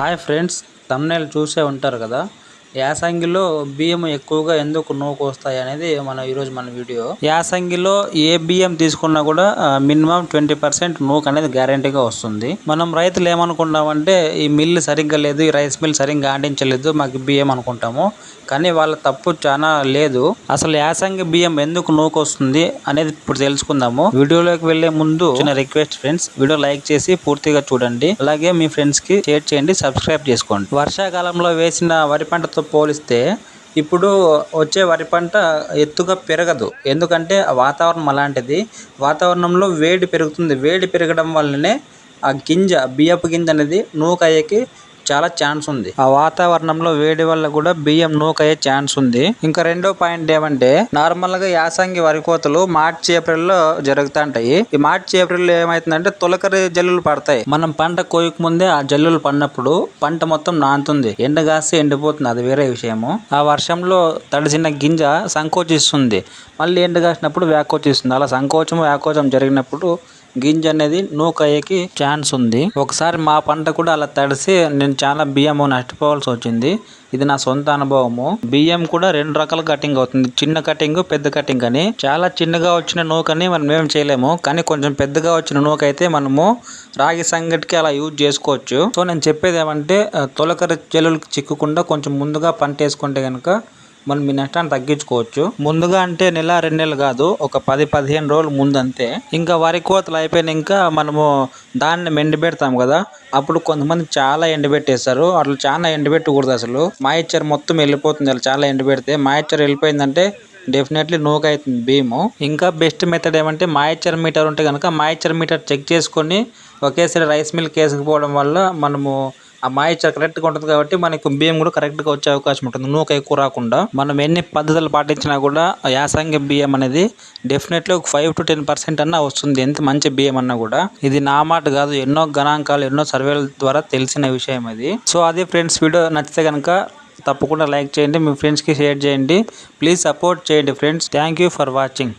Hi friends thumbnail చూసే ఉంటారు కదా? యాసంగిలో బియ్యం ఎక్కువగా ఎందుకు నూకొస్తాయి అనేది మన ఈరోజు మన వీడియో. యాసంగిలో ఏ బియ్యం తీసుకున్నా కూడా మినిమం ట్వంటీ పర్సెంట్ నూకు అనేది గ్యారంటీగా వస్తుంది. మనం రైతులు ఏమనుకుంటామంటే ఈ మిల్లు సరిగ్గా లేదు ఈ రైస్ మిల్ సరిగ్గా ఆడించలేదు మాకు బియ్యం అనుకుంటాము. కానీ వాళ్ళ తప్పు చాలా లేదు. అసలు యాసంగి బియ్యం ఎందుకు నూకొస్తుంది అనేది ఇప్పుడు తెలుసుకుందాము. వీడియోలోకి వెళ్ళే ముందు చిన్న రిక్వెస్ట్ ఫ్రెండ్స్ వీడియో లైక్ చేసి పూర్తిగా చూడండి. అలాగే మీ ఫ్రెండ్స్కి షేర్ చేయండి సబ్స్క్రైబ్ చేసుకోండి. వర్షాకాలంలో వేసిన వరి పంటతో పోలిస్తే ఇప్పుడు వచ్చే వరి పంట ఎత్తుగా పెరగదు. ఎందుకంటే వాతావరణం అలాంటిది. వాతావరణంలో వేడి పెరుగుతుంది. వేడి పెరగడం వల్లనే ఆ గింజ బియ్యపు గింజ అనేది నూకయ్యేకి చాలా ఛాన్స్ ఉంది. ఆ వాతావరణంలో వేడి వల్ల కూడా బియ్యం నూకయ్యే ఛాన్స్ ఉంది. ఇంకా రెండో పాయింట్ ఏమంటే నార్మల్గా యాసంగి వరి కోతలు మార్చి ఏప్రిల్లో జరుగుతుంటాయి. ఈ మార్చి ఏప్రిల్లో ఏమైతుందంటే తొలకరి జల్లులు పడతాయి. మనం పంట కోయక ముందే ఆ జల్లులు పడినప్పుడు పంట మొత్తం నానుతుంది ఎండగాసి ఎండిపోతుంది. అది వేరే విషయము. ఆ వర్షంలో తడిసిన గింజ సంకోచిస్తుంది. మళ్ళీ ఎండగాసినప్పుడు వ్యాకోచిస్తుంది. అలా సంకోచం వ్యాకోచం జరిగినప్పుడు గింజ అనేది నూకయ్యేకి ఛాన్స్ ఉంది. ఒకసారి మా పంట కూడా అలా తడిసి నేను చాలా బియ్యం నష్టపోవాల్సి వచ్చింది. ఇది నా సొంత అనుభవము. బియ్యం కూడా రెండు రకాల కటింగ్ అవుతుంది. చిన్న కటింగ్ పెద్ద కటింగ్ అని. చాలా చిన్నగా వచ్చిన నూకని మనం ఏం చేయలేము. కానీ కొంచెం పెద్దగా వచ్చిన నూక అయితే మనము రాగి సంగటికి అలా యూజ్ చేసుకోవచ్చు. సో నేను చెప్పేది ఏమంటే తొలకరి చెలులకు చిక్కకుండా కొంచెం ముందుగా పంట వేసుకుంటే కనుక మనం మీ నష్టాన్ని తగ్గించుకోవచ్చు. ముందుగా అంటే నెల రెండు నెలలు కాదు ఒక పది పదిహేను రోజులు ముందు అంతే. ఇంకా వరి కోతలు అయిపోయినాక మనము దాన్ని ఎండబెడతాం కదా అప్పుడు కొంతమంది చాలా ఎండబెట్టేస్తారు. అట్లా చాలా ఎండబెట్టకూడదు అసలు. మాయిచ్చర్ మొత్తం వెళ్ళిపోతుంది అలా చాలా ఎండబెడితే. మాయిచ్చర్ వెళ్ళిపోయిందంటే డెఫినెట్లీ నోక్ అవుతుంది భీము ఇంకా బెస్ట్ మెథడ్ ఏమంటే మాయిచర్ మీటర్ ఉంటే కనుక మాయిచర్ మీటర్ చెక్ చేసుకొని ఒకేసారి రైస్ మిల్క్ వేసుకుపోవడం వల్ల మనము ఆ మాయిచర్ కరెక్ట్గా ఉంటుంది కాబట్టి మనకు బియ్యం కూడా కరెక్ట్గా వచ్చే అవకాశం ఉంటుంది. నూక ఎక్కువ రాకుండా మనం ఎన్ని పద్ధతులు పాటించినా కూడా యాసంగి బియ్యం అనేది డెఫినెట్లీ ఒక ఫైవ్ టు టెన్ పర్సెంట్ అన్న వస్తుంది. ఎంత మంచి బియ్యం అన్నా కూడా. ఇది నా మాట కాదు ఎన్నో గణాంకాలు ఎన్నో సర్వేల ద్వారా తెలిసిన విషయం అది సో అదే ఫ్రెండ్స్ వీడియో నచ్చితే కనుక తప్పకుండా లైక్ చేయండి మీ ఫ్రెండ్స్కి షేర్ చేయండి. ప్లీజ్ సపోర్ట్ చేయండి friends. Thank you for watching.